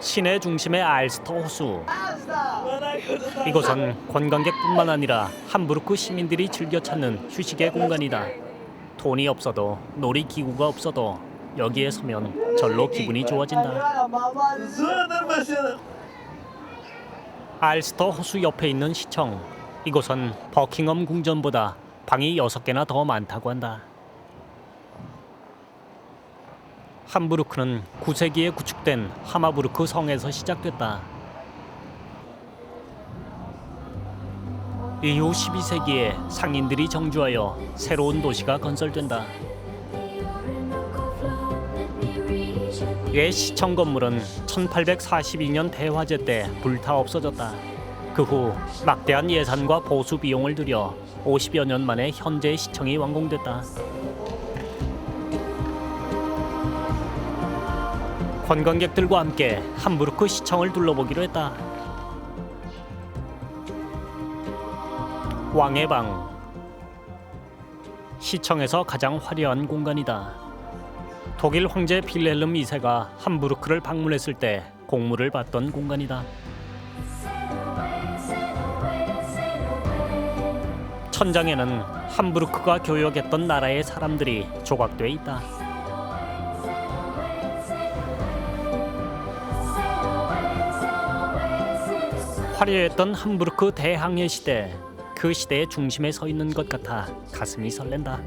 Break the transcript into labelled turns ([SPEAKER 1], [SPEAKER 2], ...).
[SPEAKER 1] 시내 중심의 알스터 호수. 이곳은 관광객뿐만 아니라 함부르크 시민들이 즐겨 찾는 휴식의 공간이다. 돈이 없어도 놀이 기구가 없어도 여기에 서면 절로 기분이 좋아진다. 알스터 호수 옆에 있는 시청. 이곳은 버킹엄 궁전보다 방이 6개나 더 많다고 한다. 함부르크는 9세기에 구축된 하마부르크 성에서 시작됐다. 이후 12세기에 상인들이 정주하여 새로운 도시가 건설된다. 옛 시청 건물은 1842년 대화재 때 불타 없어졌다. 그 후 막대한 예산과 보수 비용을 들여 50여 년 만에 현재 시청이 완공됐다. 관광객들과 함께 함부르크 시청을 둘러보기로 했다. 왕의 방 시청에서 가장 화려한 공간이다. 독일 황제 필헬름 2세가 함부르크를 방문했을 때 공물을 받던 공간이다. 천장에는 함부르크가 교역했던 나라의 사람들이 조각돼 있다. 화려했던 함부르크 대항해 시대 그 시대의 중심에 서 있는 것 같아 가슴이 설렌다.